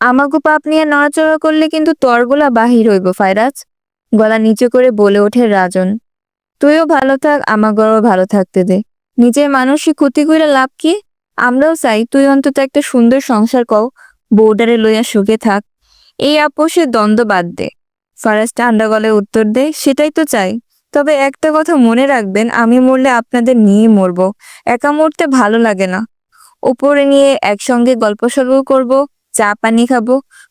আমাগো পাপ নিয়ে নড়াচড়া করলে কিন্তু তরগুলা বাহির হইব ফায়রাজ গলা নিচু করে বলে ওঠে রাজন। তুইও ভালো থাক আমাগরও ভালো থাকতে দে। নিজের মানসিক ক্ষতি করে লাভ কি? আমরাও চাই, তুই অন্তত একটা সুন্দর সংসার কও বৌডারে লইয়া সুখে থাক। এই আপোষের দ্বন্দ্ব বাদ দে। ফারাজ ঠান্ডা গলায় উত্তর দে, সেটাই তো চাই। তবে একটা কথা মনে রাখবেন, আমি মরলে আপনাদের নিয়ে মরবো। একা মরতে ভালো লাগে না। ওপরে নিয়ে একসঙ্গে গল্প সল্প করব। চা পানি খাব।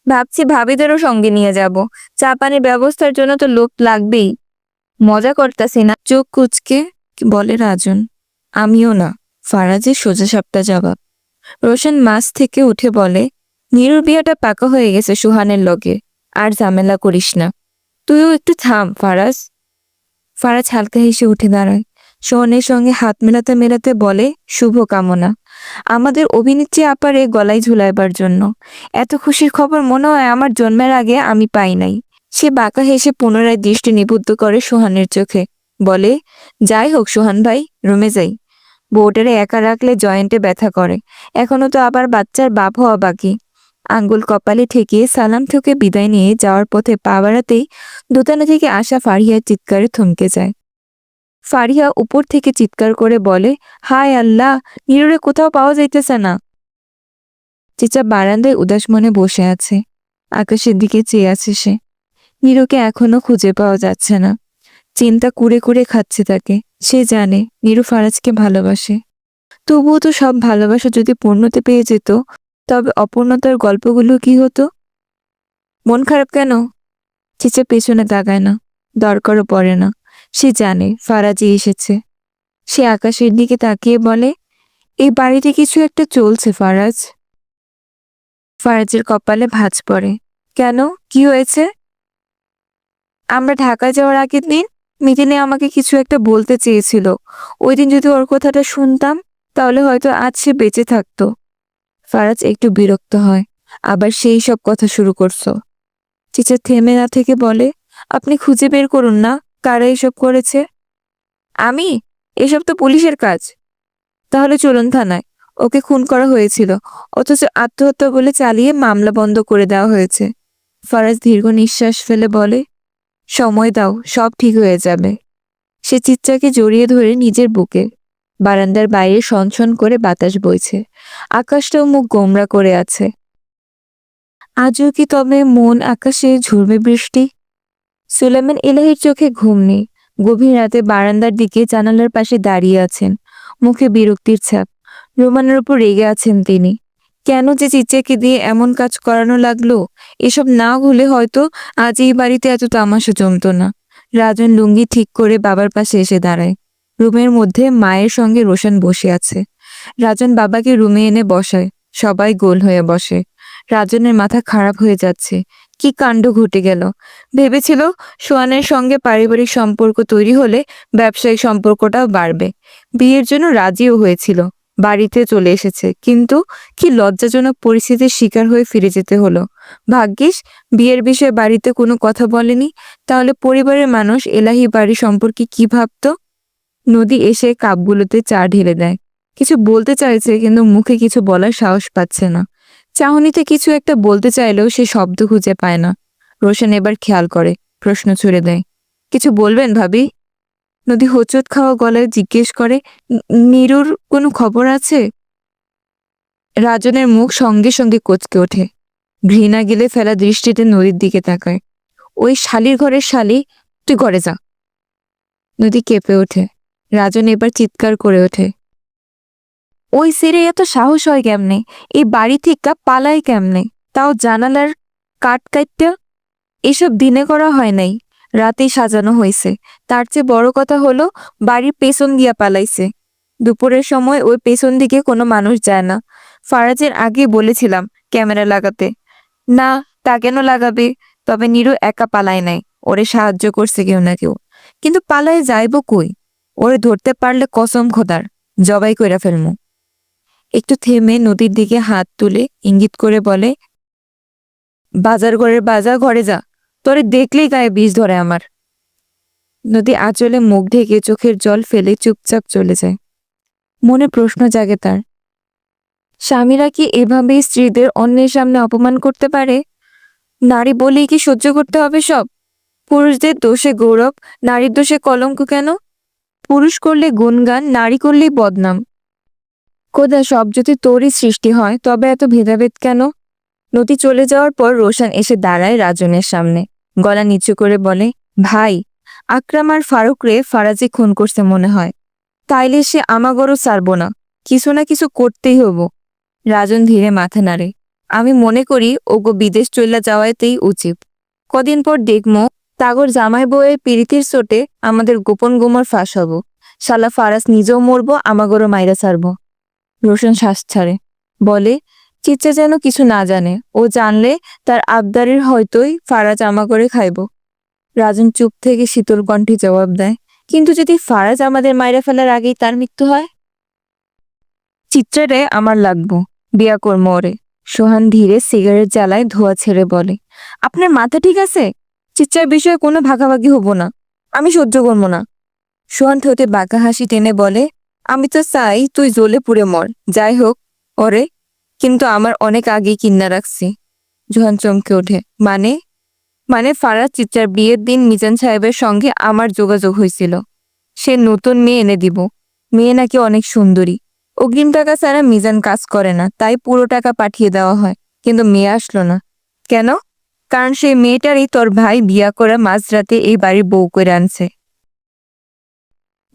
ভাবছি ভাবিদেরও সঙ্গে নিয়ে যাব। চা পানির ব্যবস্থার জন্য তো লোক লাগবেই। মজা করতাছি না। চোখ কুচকে বলে রাজন, আমিও না। ফারাজের সোজা সাপটা জবাব। রোশন মাছ থেকে উঠে বলে, নিরুর বিয়েটা পাকা হয়ে গেছে সুহানের লগে। আর ঝামেলা করিস না। তুইও একটু থাম, ফারাজ। ফারাজ হালকা হেসে উঠে দাঁড়ায়। সোহনের সঙ্গে হাত মেলাতে মেলাতে বলে, শুভ কামনা। আমাদের অভিনেত্রী আপারে গলায় ঝুলাইবার জন্য। এত খুশির খবর মনে হয় আমার জন্মের আগে আমি পাই নাই। সে বাঁকা হেসে পুনরায় দৃষ্টি নিবদ্ধ করে সোহানের চোখে। বলে, যাই হোক সোহান ভাই, রুমে যাই। বউটারে একা রাখলে জয়েন্টে ব্যথা করে। এখনও তো আবার বাচ্চার বাপ হওয়া বাকি। আঙ্গুল কপালে ঠেকিয়ে সালাম থেকে বিদায় নিয়ে যাওয়ার পথে পা বাড়াতেই দোতানা থেকে আসা ফারিয়ার চিৎকারে থমকে যায়। ফারিয়া উপর থেকে চিৎকার করে বলে, হায় আল্লাহ নীরুরে কোথাও পাওয়া যাইতেছে না। চিচা বারান্দায় উদাস মনে বসে আছে। আকাশের দিকে চেয়ে আছে সে। নীরুকে এখনও খুঁজে পাওয়া যাচ্ছে না। চিন্তা কুড়ে কুড়ে খাচ্ছে তাকে। সে জানে, নীরু ফারাজকে ভালোবাসে। তবুও তো সব ভালোবাসা যদি পূর্ণতে পেয়ে যেত, তবে অপূর্ণতার গল্পগুলো কি হতো? মন খারাপ কেন? চিচা পেছনে তাকায় না। দরকারও পড়ে না। সে জানে ফারাজি এসেছে। সে আকাশের দিকে তাকিয়ে বলে, এই বাড়িতে কিছু একটা চলছে, ফারাজ। ফারাজের কপালে ভাঁজ পড়ে। কেন? কি হয়েছে? আমরা ঢাকা যাওয়ার আগের দিন মিটিনে আমাকে কিছু একটা বলতে চেয়েছিল। ওই দিন যদি ওর কথাটা শুনতাম, তাহলে হয়তো আজ সে বেঁচে থাকতো। ফারাজ একটু বিরক্ত হয়, আবার সেই সব কথা শুরু করছ। চিচা থেমে না থেকে বলে, আপনি খুঁজে বের করুন না। কারা এসব করেছে? আমি? এসব তো পুলিশের কাজ। তাহলে চলুন থানায়। ওকে খুন করা হয়েছিল। অথচ আত্মহত্যা বলে চালিয়ে মামলা বন্ধ করে দেওয়া হয়েছে। ফারাজ দীর্ঘ নিঃশ্বাস ফেলে বলে, সময় দাও, সব ঠিক হয়ে যাবে। সে চিচ্চাকে জড়িয়ে ধরে নিজের বুকে। বারান্দার বাইরে সনসন করে বাতাস বইছে। আকাশটাও মুখ গোমরা করে আছে। আজও কি তবে মন আকাশে ঝরবে বৃষ্টি? সুলেমান এলাহির চোখে ঘুম নেই। গভীর রাতে বারান্দার দিকে জানালার পাশে দাঁড়িয়ে আছেন। মুখে বিরক্তির ছাপ। রোমানের উপর রেগে আছেন তিনি। কেন যে চিচ্চাকে দিয়ে এমন কাজ করানো লাগল, এসব না হলে হয়তো আজ এই বাড়িতে এত তামাশা জমতো না। রাজন লুঙ্গি ঠিক করে বাবার পাশে এসে দাঁড়ায়। রুমের মধ্যে মায়ের সঙ্গে রোশন বসে আছে। রাজন বাবাকে রুমে এনে বসায়। সবাই গোল হয়ে বসে। রাজনের মাথা খারাপ হয়ে যাচ্ছে। কি কাণ্ড ঘটে গেল? ভেবেছিল সোয়ানের সঙ্গে পারিবারিক সম্পর্ক তৈরি হলে ব্যবসায়িক সম্পর্কটাও বাড়বে। বিয়ের জন্য রাজিও হয়েছিল, বাড়িতে চলে এসেছে। কিন্তু কি লজ্জাজনক পরিস্থিতির শিকার হয়ে ফিরে যেতে হলো? ভাগ্যিস, বিয়ের বিষয়ে বাড়িতে কোনো কথা বলেনি। তাহলে পরিবারের মানুষ এলাহি বাড়ি সম্পর্কে কি ভাবতো? নদী এসে কাপগুলোতে চা ঢেলে দেয়। কিছু বলতে চাইছে, কিন্তু মুখে কিছু বলার সাহস পাচ্ছে না। চাহনিতে কিছু একটা বলতে চাইলেও সে শব্দ খুঁজে পায় না। রোশন এবার খেয়াল করে, প্রশ্ন ছুড়ে দেয়। কিছু বলবেন ভাবি? নদী হোঁচট খাওয়া গলায় জিজ্ঞেস করে, "নি- নীরুর কোনো খবর আছে? রাজনের মুখ সঙ্গে সঙ্গে কোচকে ওঠে। ঘৃণা গেলে ফেলা দৃষ্টিতে নদীর দিকে তাকায়। ওই শালির ঘরের শালি, তুই ঘরে যা। নদী কেঁপে ওঠে। রাজন এবার চিৎকার করে ওঠে। ওই সেরে এত সাহস হয় কেমনে? এই বাড়ি থেকে পালায় কেমনে? তাও জানালার কাট কাটটা এসব দিনে করা হয় নাই, রাতেই সাজানো হয়েছে। তার চেয়ে বড় কথা হলো, বাড়ির পেছন দিয়া পালাইছে। দুপুরের সময় ওই পেছন দিকে কোনো মানুষ যায় না। ফারাজের আগে বলেছিলাম ক্যামেরা লাগাতে। না, তা কেন লাগাবে? তবে নিরু একা পালায় নাই, ওরে সাহায্য করছে কেউ না কেউ। কিন্তু পালায় যাইব কই? ওরে ধরতে পারলে কসম খোদার, জবাই কইরা ফেলমু। একটু থেমে নদীর দিকে হাত তুলে ইঙ্গিত করে বলে, বাজার ঘরের বাজার, ঘরে যা। তোরে দেখলেই গায়ে বিষ ধরে আমার। নদী আঁচলে মুখ ঢেকে চোখের জল ফেলে চুপচাপ চলে যায়। মনে প্রশ্ন জাগে তার, স্বামীরা কি এভাবেই স্ত্রীদের অন্যের সামনে অপমান করতে পারে? নারী বলেই কি সহ্য করতে হবে সব? পুরুষদের দোষে গৌরব, নারীর দোষে কলঙ্ক কেন? পুরুষ করলে গুণগান, নারী করলেই বদনাম। কোদা সব যদি তোরই সৃষ্টি হয়, তবে এত ভেদাভেদ কেন? নদী চলে যাওয়ার পর রোশন এসে দাঁড়ায় রাজনের সামনে। গলা নিচু করে বলে, ভাই, আকরাম আর ফারুক রে ফারাজি খুন করছে মনে হয়। তাইলে সে আমাগরও ছাড়ব না। কিছু না কিছু করতেই হব। রাজন ধীরে মাথা নাড়ে। আমি মনে করি ওগো বিদেশ চলে যাওয়াতেই উচিত। কদিন পর দেখমো, তাগর জামাই বউয়ের পিরিতির চোটে আমাদের গোপন গুমর ফাঁস হব। শালা ফারাস নিজেও মরবো, আমাগরও মাইরা ছাড়ব। রোশন শ্বাস ছাড়ে। বলে চিচ্ছে যেন কিছু না জানে। ও জানলে তার আবদারের হয়তোই ফারাজ আমা করে খাইব। রাজন চুপ থেকে শীতল কণ্ঠে জবাব দেয়, কিন্তু যদি ফারাজ আমাদের মাইরা ফেলার আগেই তার মৃত্যু হয়? চিত্রারে আমার লাগবো, বিয়া করব ওরে। সোহান ধীরে সিগারেট জ্বালায় ধোয়া ছেড়ে বলে, আপনার মাথা ঠিক আছে? চিত্রার বিষয়ে কোনো ভাগাভাগি হব না। আমি সহ্য করব না। সোহান ঠোঁটে বাঁকা হাসি টেনে বলে আমি তো চাই তুই জ্বলে পুড়ে মর। যাই হোক, ওরে, কিন্তু আমার অনেক আগেই কিন্না রাখছি। জোহান চমকে ওঠে। মানে? মানে ফারাজ চিত্রার বিয়ের দিন মিজান সাহেবের সঙ্গে আমার যোগাযোগ হয়েছিল। সে নতুন মেয়ে এনে দিব। মেয়ে নাকি অনেক সুন্দরী। অগ্রিম টাকা ছাড়া মিজান কাজ করে না, তাই পুরো টাকা পাঠিয়ে দেওয়া হয়, কিন্তু মেয়ে আসলো না। কেন? কারণ সেই মেয়েটারই তোর ভাই বিয়া করে মাঝরাতে এই বাড়ির বউ করে আনছে।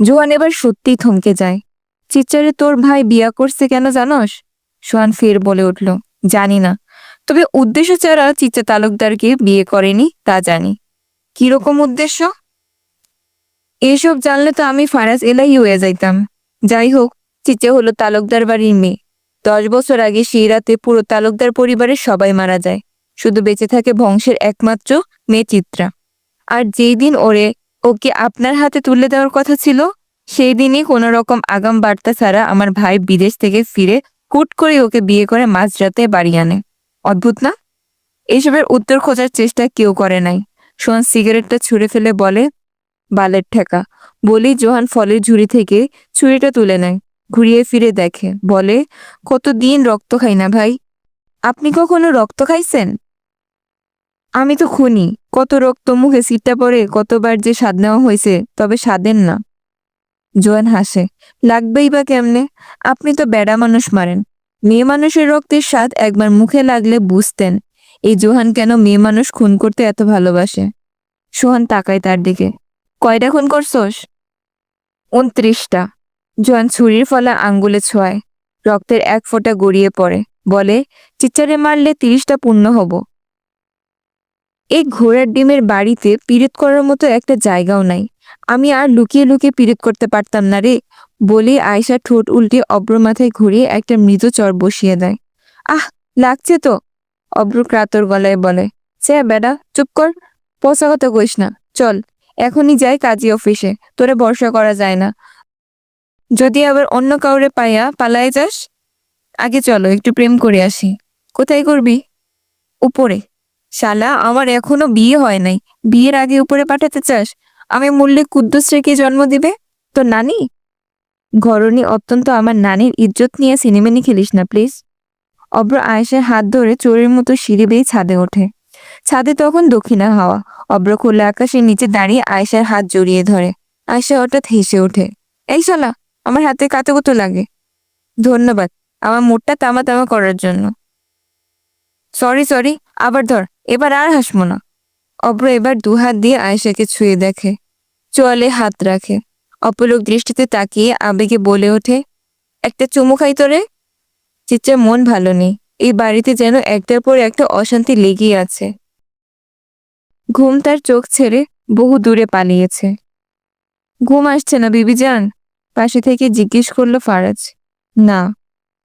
জোয়ান এবার সত্যিই থমকে যায়। চিচ্চারে তোর ভাই বিয়া করছে কেন জানস? সোহান ফের বলে উঠল, জানি না। তবে উদ্দেশ্য ছাড়া চিচ্চা তালুকদারকে বিয়ে করেনি, তা জানি। কীরকম উদ্দেশ্য? এসব জানলে তো আমি ফারাজ এলাই হয়ে যাইতাম। যাই হোক চিচে হলো তালুকদার বাড়ির মেয়ে। দশ বছর আগে সেই রাতে পুরো তালুকদার পরিবারের সবাই মারা যায়। শুধু বেঁচে থাকে বংশের একমাত্র মেয়ে চিত্রা। আর যেই দিন ওরে ওকে আপনার হাতে তুলে দেওয়ার কথা ছিল? সেই দিনই কোনো রকম আগাম বার্তা ছাড়া আমার ভাই বিদেশ থেকে ফিরে কুট করে ওকে বিয়ে করে মাঝরাতে বাড়ি আনে। অদ্ভুত না? এসবের উত্তর খোঁজার চেষ্টা কেউ করে নাই। সোহান সিগারেটটা ছুঁড়ে ফেলে বলে, বালের ঠেকা। বলি জোহান ফলের ঝুড়ি থেকে ছুরিটা তুলে নেয়, ঘুরিয়ে ফিরে দেখে। বলে, কতদিন রক্ত খাই না ভাই। আপনি কখনো রক্ত খাইছেন? আমি তো খুনি। কত রক্ত মুখে সিটটা পড়ে কতবার যে স্বাদ নেওয়া হয়েছে, তবে স্বাদের না। জোয়ান হাসে। লাগবেই বা কেমনে? আপনি তো বেড়া মানুষ মারেন। মেয়ে মানুষের রক্তের স্বাদ একবার মুখে লাগলে বুঝতেন। এই জোহান কেন মেয়ে মানুষ খুন করতে এত ভালোবাসে? সোহান তাকায় তার দিকে। কয়টা খুন করছোস? উনত্রিশটা। জোয়ান ছুরির ফলা আঙ্গুলে ছোঁয়ায়। রক্তের এক ফোঁটা গড়িয়ে পড়ে। বলে চিচারে মারলে তিরিশটা পূর্ণ হব। এই ঘোড়ার ডিমের বাড়িতে পিরিত করার মতো একটা জায়গাও নাই। আমি আর লুকিয়ে লুকিয়ে পিরিত করতে পারতাম না রে, বলে আয়সা ঠোঁট উল্টে অব্র মাথায় ঘুরিয়ে একটা মৃদু চর বসিয়ে দেয়। আহ, লাগছে তো, অব্র ক্রাতর গলায় বলে। সে বেডা চুপ কর, পচা কইস না, চল, এখনই যাই কাজী অফিসে, তোরে ভরসা করা যায় না। যদি আবার অন্য কাউরে পাইয়া পালায় যাস, আগে চলো, একটু প্রেম করে আসি। কোথায় করবি? উপরে। শালা, আমার এখনও বিয়ে হয় নাই। বিয়ের আগে উপরে পাঠাতে চাস? আমি মূল্যে কুদ্দুস রেখে জন্ম দিবে? তো নানি? ঘরণী, অত্যন্ত আমার নানির ইজ্জত নিয়ে সিনেমেনি খেলিস না, প্লিজ। অব্র আয়েশার হাত ধরে চোরের মতো সিঁড়ি বেয়ে ছাদে ওঠে। ছাদে তখন দক্ষিণা হাওয়া। অব্র খোলা আকাশের নিচে দাঁড়িয়ে আয়েশার হাত জড়িয়ে ধরে। আয়েশা হঠাৎ হেসে ওঠে, এই শালা, আমার হাতে কাতে কত লাগে। ধন্যবাদ, আমার মুডটা তামা তামা করার জন্য। সরি সরি আবার ধর, এবার আর হাসবো না। অব্র এবার দু হাত দিয়ে আয়েশাকে ছুঁয়ে দেখে। চোয়ালে হাত রাখে। অপলক দৃষ্টিতে তাকিয়ে আবেগে বলে ওঠে, একটা চুমু খাই তোরে? চিত্রার মন ভালো নেই। এই বাড়িতে যেন একটার পর একটা অশান্তি লেগেই আছে। ঘুম তার চোখ ছেড়ে বহু দূরে পালিয়েছে। ঘুম আসছে না, বিবি যান পাশে থেকে জিজ্ঞেস করল ফারাজ। না।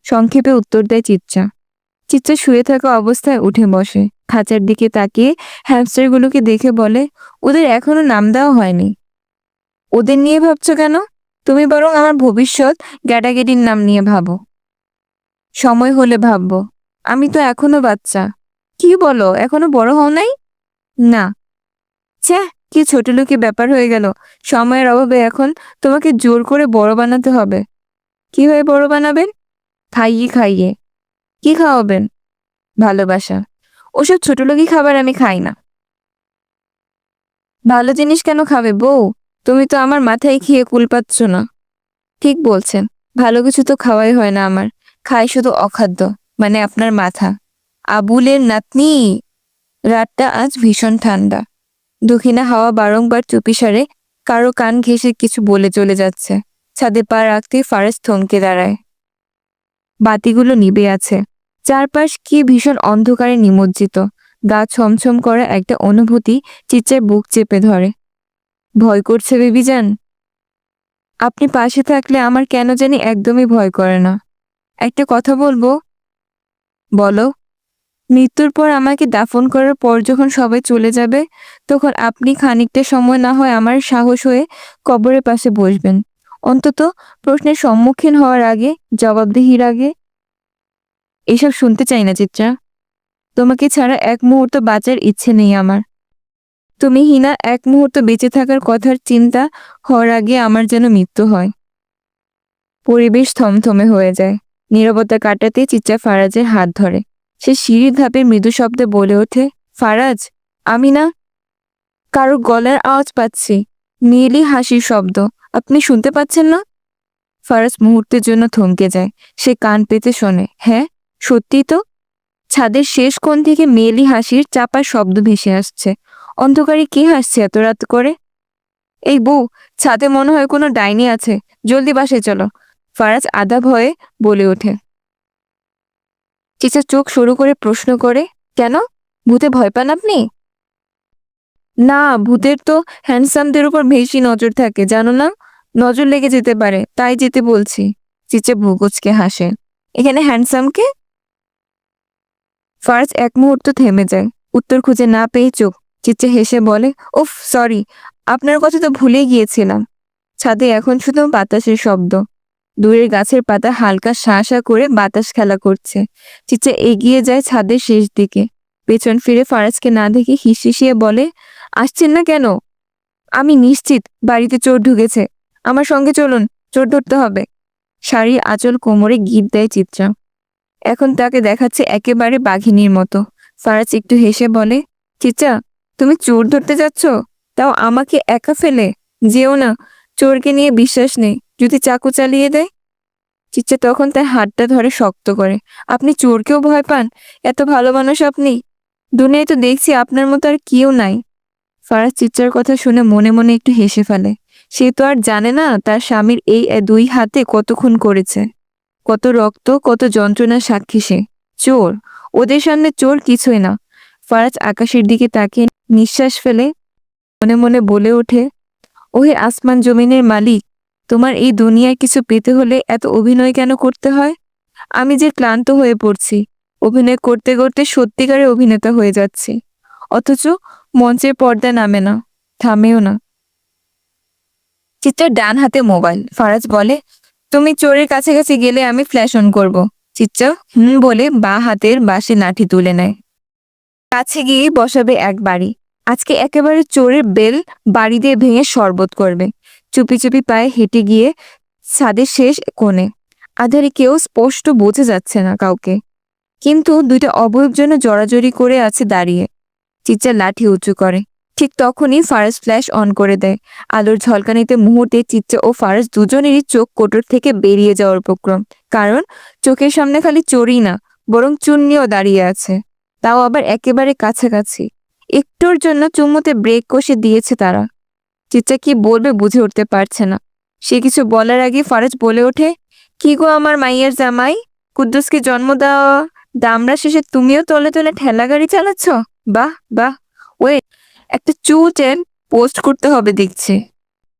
সংক্ষেপে উত্তর দেয় চিত্রা। চিত্রা শুয়ে থাকা অবস্থায় উঠে বসে। খাঁচার দিকে তাকিয়ে হ্যামস্টারগুলোকে দেখে বলে, ওদের এখনও নাম দেওয়া হয়নি। ওদের নিয়ে ভাবছ কেন? তুমি বরং আমার ভবিষ্যৎ গ্যাটাগেটির নাম নিয়ে ভাবো। সময় হলে ভাববো। আমি তো এখনও বাচ্চা। কি বলো, এখনও বড় হও নাই? না। ছ্যা কি ছোট লোকে ব্যাপার হয়ে গেল। সময়ের অভাবে এখন তোমাকে জোর করে বড় বানাতে হবে। কি হয়ে বড় বানাবেন? খাইয়ে খাইয়ে। কি খাওয়াবেন? ভালোবাসা। ওসব ছোটলোকই খাবার আমি খাই না। ভালো জিনিস কেন খাবে বউ? তুমি তো আমার মাথায় খেয়ে কুল পাচ্ছ না। ঠিক বলছেন। ভালো কিছু তো খাওয়াই হয় না আমার। খাই শুধু অখাদ্য মানে আপনার মাথা। আবুলের নাতনি! রাতটা আজ ভীষণ ঠান্ডা। দক্ষিণা হাওয়া বারংবার চুপিসারে কারও কান ঘেঁষে কিছু বলে চলে যাচ্ছে। ছাদে পা রাখতে ফারেস থমকে দাঁড়ায়। বাতিগুলো নিবে আছে। চারপাশ কি ভীষণ অন্ধকারে নিমজ্জিত। গা ছমছম করা একটা অনুভূতি চিচ্চার বুক চেপে ধরে। ভয় করছে বেবিজান? আপনি পাশে থাকলে আমার কেন জানি একদমই ভয় করে না। একটা কথা বলব? বলো। মৃত্যুর পর আমাকে দাফন করার পর যখন সবাই চলে যাবে, তখন আপনি খানিকটা সময় না হয় আমার সাহস হয়ে কবরের পাশে বসবেন। অন্তত প্রশ্নের সম্মুখীন হওয়ার আগে, জবাবদিহির আগে। এসব শুনতে চাই না, চিত্রা। তোমাকে ছাড়া এক মুহূর্ত বাঁচার ইচ্ছে নেই আমার। তুমি হিনা এক মুহূর্ত বেঁচে থাকার কথার চিন্তা হওয়ার আগে আমার যেন মৃত্যু হয়। পরিবেশ থমথমে হয়ে যায়। নীরবতা কাটাতে চিচ্চা ফারাজের হাত ধরে। সে সিঁড়ির ধাপে মৃদু শব্দে বলে ওঠে, ফারাজ, আমি না কারও গলার আওয়াজ পাচ্ছি। নীলই হাসির শব্দ। আপনি শুনতে পাচ্ছেন না? ফারাজ মুহূর্তের জন্য থমকে যায়। সে কান পেতে শোনে। হ্যাঁ সত্যি তো? ছাদের শেষ কোণ থেকে মেয়েলি হাসির চাপা শব্দ ভেসে আসছে। অন্ধকারে কে হাসছে এত রাত করে? এই বউ, ছাদে মনে হয় কোনো ডাইনি আছে। জলদি বাসায় চলো। ফারাজ আধা ভয়ে বলে ওঠে। চিচা চোখ শুরু করে প্রশ্ন করে? কেন? ভূতে ভয় পান আপনি? না, ভূতের তো হ্যান্ডসামদের উপর বেশি নজর থাকে, জানো না? নজর লেগে যেতে পারে, তাই যেতে বলছি। চিচে ভুকুচকে হাসে। এখানে হ্যান্ডসামকে? ফার্স এক মুহূর্ত থেমে যায়। উত্তর খুঁজে না পেয়ে চোখ চিচে হেসে বলে, উফ, সরি, আপনার কথা তো ভুলে গিয়েছিলাম। ছাদে এখন শুধু বাতাসের শব্দ। দূরের গাছের পাতা হালকা শাঁ করে বাতাস খেলা করছে। চিচে এগিয়ে যায় ছাদের শেষ দিকে। পেছন ফিরে ফারাজকে না দেখে হিসিয়ে বলে, আসছেন না কেন? আমি নিশ্চিত বাড়িতে চোর ঢুকেছে। আমার সঙ্গে চলুন, চোর ধরতে হবে। শাড়ি, আঁচল, কোমরে গিট দেয় চিত্রা। এখন তাকে দেখাচ্ছে একেবারে বাঘিনীর মতো। ফারাজ একটু হেসে বলে চিচা তুমি চোর ধরতে যাচ্ছ? তাও আমাকে একা ফেলে? যেও না, চোরকে নিয়ে বিশ্বাস নেই, যদি চাকু চালিয়ে দেয়? চিচ্চা তখন তার হাতটা ধরে শক্ত করে, আপনি চোরকেও ভয় পান? এত ভালো মানুষ আপনি? দুনিয়ায় তো দেখছি আপনার মতো আর কেউ নাই। ফারাজ চিচ্চার কথা শুনে মনে মনে একটু হেসে ফেলে। সে তো আর জানে না তার স্বামীর এই দুই হাতে কত খুন করেছে। কত রক্ত, কত যন্ত্রণার সাক্ষী সে। চোর, ওদের সামনে চোর কিছুই না। ফারাজ আকাশের দিকে তাকিয়ে নিঃশ্বাস ফেলে মনে মনে বলে ওঠে, ওহে আসমান জমিনের মালিক, তোমার এই দুনিয়ায় কিছু পেতে হলে এত অভিনয় কেন করতে হয়? আমি যে ক্লান্ত হয়ে পড়ছি, অভিনয় করতে করতে সত্যিকারের অভিনেতা হয়ে যাচ্ছি। অথচ মঞ্চের পর্দা নামে না, থামেও না। চিত্রার ডান হাতে মোবাইল। ফারাজ বলে, তুমি চোরের কাছাকাছি গেলে আমি ফ্ল্যাশ অন করব। চিত্রা হুম বলে বা হাতের বাসে লাঠি তুলে নেয়। কাছে গিয়ে বসাবে এক বাড়ি। আজকে একেবারে চোরের বেল বাড়ি দিয়ে ভেঙে শরবত করবে। চুপি চুপি পায়ে হেঁটে গিয়ে ছাদের শেষ কোণে। আধারে কেউ স্পষ্ট বোঝা যাচ্ছে না কাউকে। কিন্তু দুইটা অবয়ব যেন জড়াজড়ি করে আছে দাঁড়িয়ে। চিচ্চা লাঠি উঁচু করে। ঠিক তখনই ফারাস ফ্ল্যাশ অন করে দেয়। আলোর ঝলকানিতে মুহূর্তে চিচ্চা ও ফারাজ দুজনেরই চোখ কোটর থেকে বেরিয়ে যাওয়ার উপক্রম। কারণ চোখের সামনে খালি চোরই না, বরং চুন্নিও দাঁড়িয়ে আছে। তাও আবার একেবারে কাছাকাছি। একটুর জন্য চুমুতে ব্রেক কষে দিয়েছে তারা। চিত্রা কি বলবে বুঝে উঠতে পারছে না। সে কিছু বলার আগে ফারাজ বলে ওঠে, কি গো আমার মাইয়ের জামাই? কুদ্দুসকে জন্ম দেওয়া দামরা শেষে তুমিও তলে তলে ঠেলা গাড়ি চালাচ্ছ? বাহ বাহ ওয়ে একটা চু চেন পোস্ট করতে হবে দেখছি।